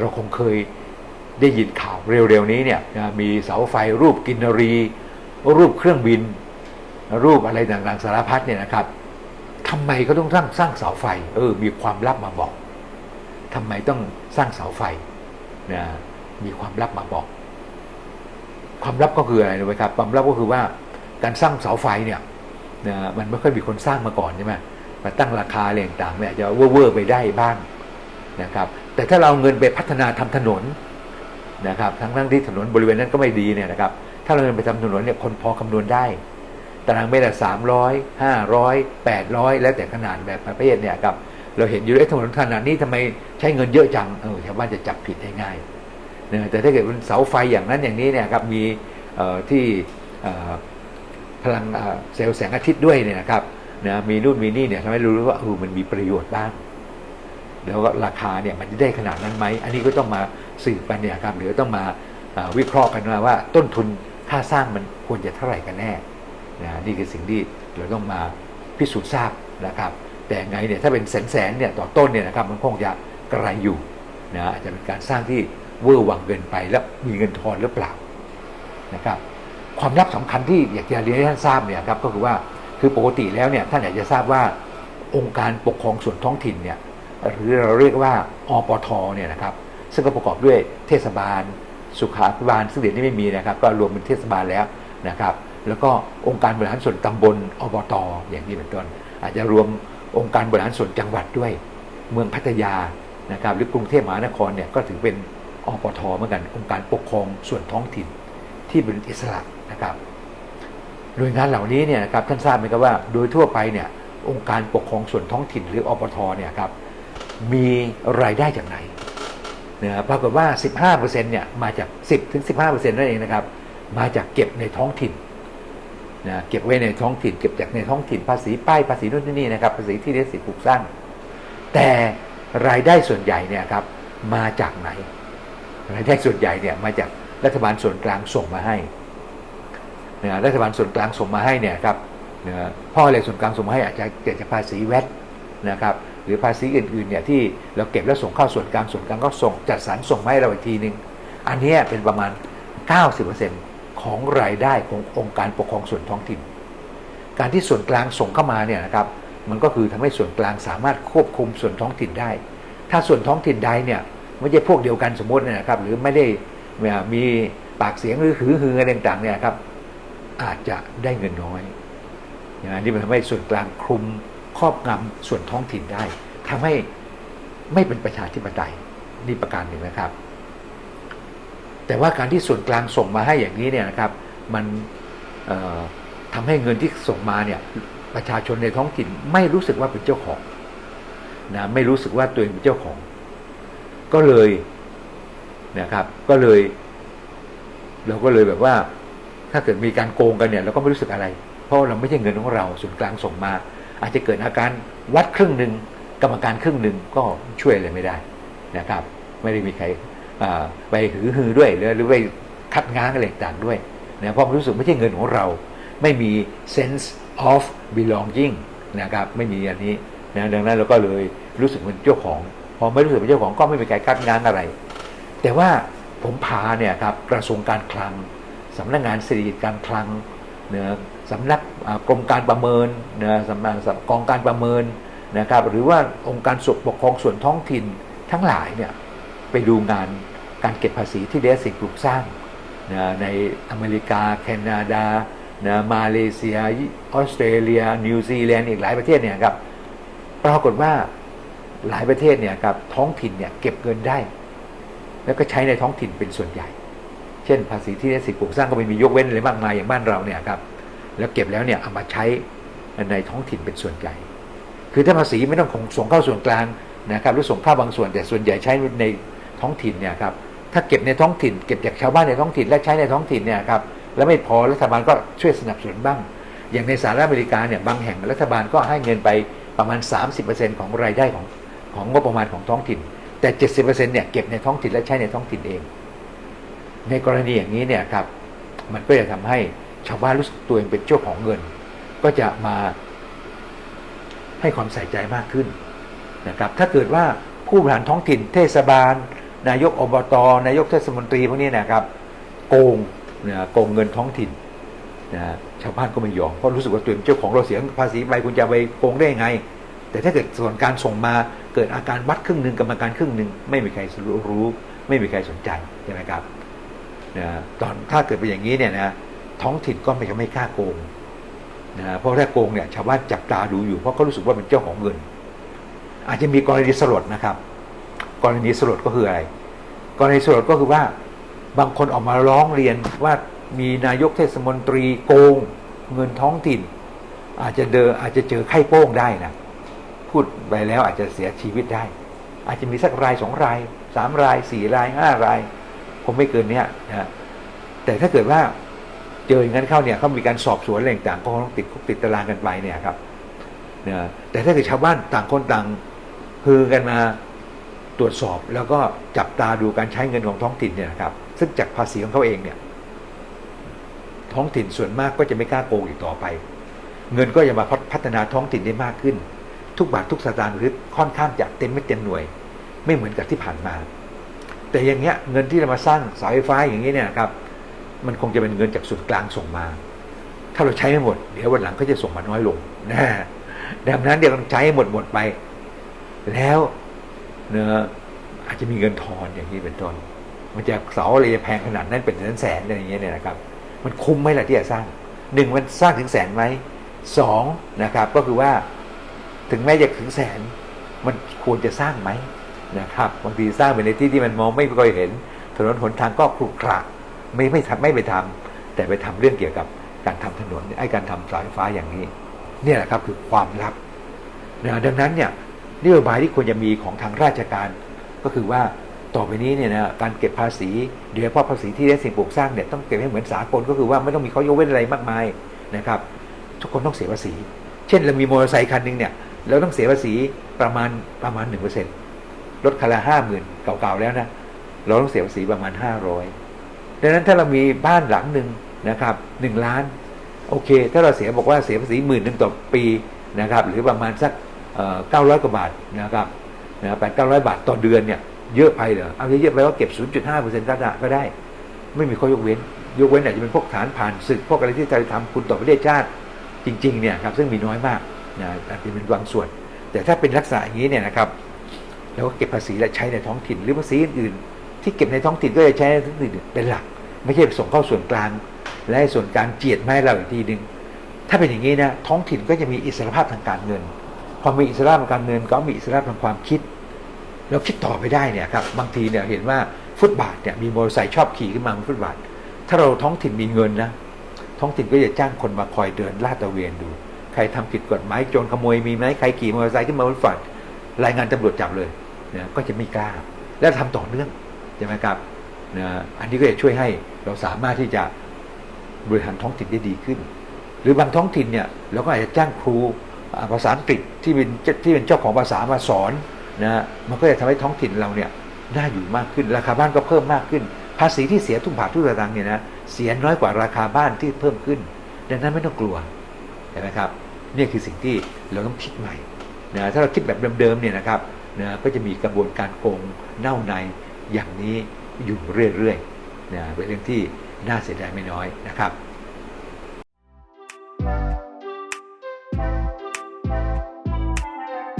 เราคงเคยได้ยินข่าวเร็วๆนี้เนี่ยมีเสาไฟรูปกินรี รูปเครื่องบิน รูปอะไรต่างๆสารพัดเนี่ยนะครับทำไมก็ต้องสร้างสร้างเสาไฟ เออ มีความลับมาบอกทำไมต้องสร้างเสาไฟนะมีความลับมาบอก ความลับก็คืออะไรรู้ไหมครับความลับก็คือว่าการสร้างเสาไฟเนี่ยนะมันไม่ค่อยมีคนสร้างมาก่อนใช่ไหมมาตั้งราคาอะไรต่างๆเนี่ยจะเว่อร์ไปได้บ้าง นะครับ แต่ถ้าเราเอาเงินไปพัฒนาทำถนนนะครับทั้งทั้งที่ถนนบริเวณนั้นก็ไม่ดีเนี่ยนะครับ ถ้าเราเงินไปทำถนนเนี่ยคนพอคำนวณได้ตารางเมตรสามร้อยห้าร้อยแปดร้อยแล้วแต่ขนาดแบบประเภทเนี่ยครับเราเห็นอยู่ไอ้ถนนขนาดนี้ทำไมใช้เงินเยอะจังเออชาวบ้านจะจับผิดได้ง่ายนะแต่ถ้าเกิดเป็นเสาไฟอย่างนั้นอย่างนี้เนี่ยครับมีที่พลังเอ่อเซลล์แสงอาทิตย์ด้วยเนี่ยนะครับนะมีนู่นมีนี่เนี่ยทำให้รู้ว่าเออมันมีประโยชน์บ้าง แล้วก็ราคาเนี่ยมันจะได้ขนาดนั้นไหม อันนี้ก็ต้องมาสืบกันเนี่ยครับหรือต้องมาวิเคราะห์กันว่าว่าต้นทุนค่าสร้างมันควรจะเท่าไหร่กันแน่นะนี่คือสิ่งที่เราต้องมาพิสูจน์ทราบนะครับ แต่ไงเนี่ยถ้าเป็นแสนแสนๆเนี่ยต่อต้นเนี่ยนะครับมันคงจะกระไรอยู่นะอาจจะเป็นการสร้างที่เวอร์วังเกินไปแล้วมีเงินทอนหรือเปล่านะครับความลับสำคัญที่อยากจะเรียนให้ท่านทราบเนี่ยครับก็คือว่าคือปกติแล้วเนี่ยท่านอยากจะทราบว่าองค์การปกครองส่วนท้องถิ่นเนี่ย หรือเราเรียกว่าอปทเนี่ยนะครับซึ่งก็ประกอบด้วยเทศบาล สุขาภิบาลซึ่งเดี๋ยวนี้ไม่มีนะครับ ก็รวมเป็นเทศบาลแล้วนะครับแล้วก็องค์การบริหารส่วนตำบลอบตออย่างนี้เป็นต้น อาจจะรวมองค์การบริหารส่วนจังหวัดด้วย เมืองพัทยานะครับหรือกรุงเทพมหานครเนี่ยก็ถือเป็นอปทเหมือนกันองค์การปกครองส่วนท้องถิ่นที่เป็นอิสระนะครับหน่วยงานเหล่านี้เนี่ยนะครับท่านทราบไหมครับว่าโดยทั่วไปเนี่ยองค์การปกครองส่วนท้องถิ่นหรืออปทเนี่ยครับ มีรายได้จากไหนนะปรากฏว่า 15%เนี่ยมาจาก 10ถึง15%นั่นเองนะครับ มาจากเก็บในท้องถิ่นนะเก็บไว้ในท้องถิ่น เก็บจากในท้องถิ่นภาษีป้ายภาษีนู่นนี่นะครับภาษีที่ได้สิทธิปลูกสร้าง แต่รายได้ส่วนใหญ่เนี่ยครับมาจากไหน รายได้ส่วนใหญ่เนี่ยมาจากรัฐบาลส่วนกลางส่งมาให้นะรัฐบาลส่วนกลางส่งมาให้เนี่ยครับนะพ่อเลยส่วนกลางส่งมาให้อาจจะเกิดจากภาษีแวดนะครับ หรือภาษีอื่นๆเนี่ยที่เราเก็บแล้วส่งเข้าส่วนกลางส่วนกลางก็ส่งจัดสรรส่งมาให้เราอีกทีหนึ่งอันนี้เป็นประมาณ 90%ของรายได้ขององค์การปกครองส่วนท้องถิ่น การที่ส่วนกลางส่งเข้ามาเนี่ยนะครับมันก็คือทำให้ส่วนกลางสามารถควบคุมส่วนท้องถิ่นได้ ถ้าส่วนท้องถิ่นใดเนี่ยไม่ใช่พวกเดียวกันสมมติเนี่ยนะครับ หรือไม่ได้มีปากเสียงหรือหือฮืออะไรต่างๆเนี่ยครับอาจจะได้เงินน้อยอย่างนี้มันทำให้ส่วนกลางคลุม ครอบงำส่วนท้องถิ่นได้ทำให้ไม่เป็นประชาธิปไตยนี่ประการหนึ่งนะครับ แต่ว่าการที่ส่วนกลางส่งมาให้อย่างนี้เนี่ยนะครับ มันทำให้เงินที่ส่งมาเนี่ยประชาชนในท้องถิ่นไม่รู้สึกว่าเป็นเจ้าของนะไม่รู้สึกว่าตัวเองเป็นเจ้าของ ก็เลยนะครับ ก็เลย เราก็เลยแบบว่า ถ้าเกิดมีการโกงกันเนี่ย เราก็ไม่รู้สึกอะไร เพราะเราไม่ใช่เงินของเราส่วนกลางส่งมา อาจจะเกิดอาการวัดครึ่งหนึ่งกรรมการครึ่งหนึ่งก็ช่วยอะไรไม่ได้นะครับ ไม่ได้มีใครไปหือฮือด้วยหรือหรือไปคัดง้างอะไรต่างด้วยนะเพราะรู้สึกไม่ใช่เงินของเรา ไม่มี sense of belonging นะครับไม่มีอันนี้นะดังนั้นเราก็เลยรู้สึกเป็นเจ้าของ พอไม่รู้สึกเป็นเจ้าของก็ไม่มีการคัดง้างอะไร แต่ว่าผมพาเนี่ยครับกระทรวงการคลังสำนักงานเศรษฐกิจการคลัง นะสำนักกรมการประเมินนะสำนักกองการประเมินนะครับหรือว่าองค์การส่วนปกครองส่วนท้องถิ่นทั้งหลายเนี่ยไปดูงานการเก็บภาษีที่ได้สิ่งปลูกสร้างนะในอเมริกา แคนาดานะมาเลเซียออสเตรเลีย นิวซีแลนด์อีกหลายประเทศเนี่ยครับปรากฏว่าหลายประเทศเนี่ยครับท้องถิ่นเนี่ยเก็บเงินได้ แล้วก็ใช้ในท้องถิ่นเป็นส่วนใหญ่ เช่นภาษีที่ได้สิทธิปลูกสร้างก็ไม่มียกเว้นอะไรมากมายอย่างบ้านเราเนี่ยครับแล้วเก็บแล้วเนี่ยเอามาใช้ในท้องถิ่นเป็นส่วนใหญ่ คือถ้าภาษีไม่ต้องส่งเข้าส่วนกลางนะครับหรือส่งเข้าบางส่วนแต่ส่วนใหญ่ใช้ในท้องถิ่นเนี่ยครับถ้าเก็บในท้องถิ่น เก็บจากชาวบ้านในท้องถิ่นและใช้ในท้องถิ่นเนี่ยครับแล้วไม่พอรัฐบาลก็ช่วยสนับสนุนบ้าง อย่างในสหรัฐอเมริกาเนี่ยบางแห่งรัฐบาลก็ให้เงินไปประมาณ 30%ของรายได้ของของงบประมาณของท้องถิ่น แต่ 70%เนี่ยเก็บในท้องถิ่นและใช้ในท้องถิ่นเอง ในกรณีอย่างนี้เนี่ยครับมันก็จะทำให้ชาวบ้านรู้สึกตัวเองเป็นเจ้าของเงิน ก็จะมาให้ความใส่ใจมากขึ้นนะครับ ถ้าเกิดว่าผู้บริหารท้องถิ่นเทศบาล นายกอบตนายกเทศมนตรีพวกนี้นะครับโกงนะโกงเงินท้องถิ่นนะชาวบ้านก็ไม่ยอมเพราะรู้สึกว่าตัวเองเจ้าของเราเสียภาษีไปคุณจะไปโกงได้ยังไง แต่ถ้าเกิดส่วนการส่งมาเกิดอาการวัดครึ่งหนึ่งกรรมการครึ่งหนึ่งไม่มีใครรู้ ไม่มีใครสนใจใช่ไหมครับ นะตอนถ้าเกิดเป็นอย่างนี้เนี่ยนะท้องถิ่นก็ไม่จะไม่กล้าโกงนะเพราะถ้าโกงเนี่ยชาวบ้านจับตาดูอยู่เพราะเขารู้สึกว่าเป็นเจ้าของเงิน อาจจะมีกรณีสลดนะครับ กรณีสลดก็คืออะไร กรณีสลดก็คือว่าบางคนออกมาร้องเรียนว่ามีนายกเทศมนตรีโกงเงินท้องถิ่น อาจจะเดออาจจะเจอไข้โป้งได้นะพูดไปแล้วอาจจะเสียชีวิตได้ อาจจะมีสักรายสองรายสามรายสี่รายห้าราย คงไม่เกินเนี้ยนะแต่ถ้าเกิดว่าเจออย่างนั้นเข้าเนี่ยเขามีการสอบสวนอะไรต่างก็ต้องติดคุกติดตารางกันไปเนี่ยครับนะแต่ถ้าเกิดชาวบ้านต่างคนต่างฮือกันมาตรวจสอบแล้วก็จับตาดูการใช้เงินของท้องถิ่นเนี่ยครับซึ่งจากภาษีของเขาเองเนี่ย ท้องถิ่นส่วนมากก็จะไม่กล้าโกงอีกต่อไป เงินก็จะมาพัฒนาท้องถิ่นได้มากขึ้น ทุกบาททุกสตางค์หรือค่อนข้างจะเต็มไม่เต็มหน่วย ไม่เหมือนกับที่ผ่านมา แต่อย่างเงี้ยเงินที่เรามาสร้างเสาไฟฟ้าอย่างนี้เนี่ยครับมันคงจะเป็นเงินจากส่วนกลางส่งมา ถ้าเราใช้ไม่หมด เดี๋ยววันหลังก็จะส่งมาน้อยลงนะดังนั้นเดี๋ยวต้องใช้ให้หมดหมดไป แล้วเนะอาจจะมีเงินทอนอย่างนี้เป็นต้นมันจะเสาอะไรจะแพงขนาดนั้นเป็นแสนแสนอะไรอย่างเงี้ยเนี่ยนะครับ มันคุ้มไหมล่ะที่จะสร้างหนึ่งมันสร้างถึงแสนไหมสองนะครับ ก็คือว่าถึงแม้จะถึงแสน มันควรจะสร้างไหม นะครับบางทีสร้างไปในที่ที่มันมองไม่ค่อยเห็น ถนนหนทางก็ขรุขระไม่ไม่ทำไม่ไปทำแต่ไปทำเรื่องเกี่ยวกับการทำถนนไอ้การทำสายไฟฟ้าอย่างนี้ เนี่ยแหละครับคือความลับนะดังนั้นเนี่ยนโยบายที่ควรจะมีของทางราชการ ก็คือว่าต่อไปนี้เนี่ยนะการเก็บภาษีโดยเฉพาะภาษีที่ได้สิ่งปลูกสร้างเนี่ยต้องเก็บให้เหมือนสากลก็คือว่าไม่ต้องมีข้อยกเว้นอะไรมากมายนะครับ ทุกคนต้องเสียภาษี เช่นเรามีมอเตอร์ไซค์คันหนึ่งเนี่ยเราต้องเสียภาษีประมาณประมาณหนึ่งเปอร์เซ็นต์ รถคันละห้าหมื่นเก่าๆแล้วนะเราต้องเสียภาษีประมาณห้าร้อยดังนั้นถ้าเรามีบ้านหลังหนึ่งนะครับหนึ่งล้าน โอเค ถ้าเราเสียบอกว่าเสียภาษีหมื่นหนึ่งต่อปีนะครับหรือประมาณสักเก้าร้อยกว่าบาทนะครับนะแปดเก้าร้อยบาทต่อเดือนเนี่ยเยอะไปเหรอเอาเยอะไปว่าเก็บ 0.5เปอร์เซ็นต์ก็ได้ ไม่มีข้อยกเว้น ยกเว้นอาจจะเป็นพวกฐานผ่านศึก พวกอะไรที่จะทำคุณต่อประเทศชาติจริงๆเนี่ยครับซึ่งมีน้อยมากนะอาจจะเป็นบางส่วน แต่ถ้าเป็นลักษณะอย่างนี้เนี่ยนะครับ เราก็เก็บภาษีและใช้ในท้องถิ่น หรือภาษีอื่นๆที่เก็บในท้องถิ่นก็จะใช้ในท้องถิ่นเป็นหลัก ไม่ใช่ส่งเข้าส่วนกลาง และส่วนกลางเจียดไม่เราอีกทีหนึ่งถ้าเป็นอย่างนี้นะท้องถิ่นก็จะมีอิสรภาพทางการเงิน พอมีอิสรภาพทางการเงิน ก็มีอิสรภาพทางความคิด แล้วคิดต่อไปได้เนี่ยครับบางทีเนี่ยเห็นว่าฟุตบาทเนี่ยมีมอเตอร์ไซค์ชอบขี่ขึ้นมาบนฟุตบาท ถ้าเราท้องถิ่นมีเงินนะท้องถิ่นก็จะจ้างคนมาคอยเดินลาดตระเวนดู ใครทำผิดกฎหมายโจรขโมยมีไหมใครขี่มอเตอร์ไซค์ขึ้นมาบนฟุตบาทรายงานตำรวจจับเลย นะก็จะไม่กล้า และทำต่อเนื่องใช่ไหมครับนะอันนี้ก็จะช่วยให้เราสามารถที่จะบริหารท้องถิ่นได้ดีขึ้น หรือบางท้องถิ่นเนี่ยเราก็อาจจะจ้างครูภาษาอังกฤษที่เป็นที่เป็นเจ้าของภาษามาสอนนะมันก็จะทำให้ท้องถิ่นเราเนี่ยน่าอยู่มากขึ้น ราคาบ้านก็เพิ่มมากขึ้น ภาษีที่เสียทุกบาททุกสตางค์เนี่ยนะเสียน้อยกว่าราคาบ้านที่เพิ่มขึ้น ดังนั้นไม่ต้องกลัวเห็นไหมครับนี่คือสิ่งที่เราต้องคิดใหม่นะถ้าเราคิดแบบเดิมๆเนี่ยนะครับ นะก็จะมีกระบวนการโกงเน่าในอย่างนี้อยู่เรื่อยๆนะเป็นเรื่องที่น่าเสียดายไม่น้อยนะครับ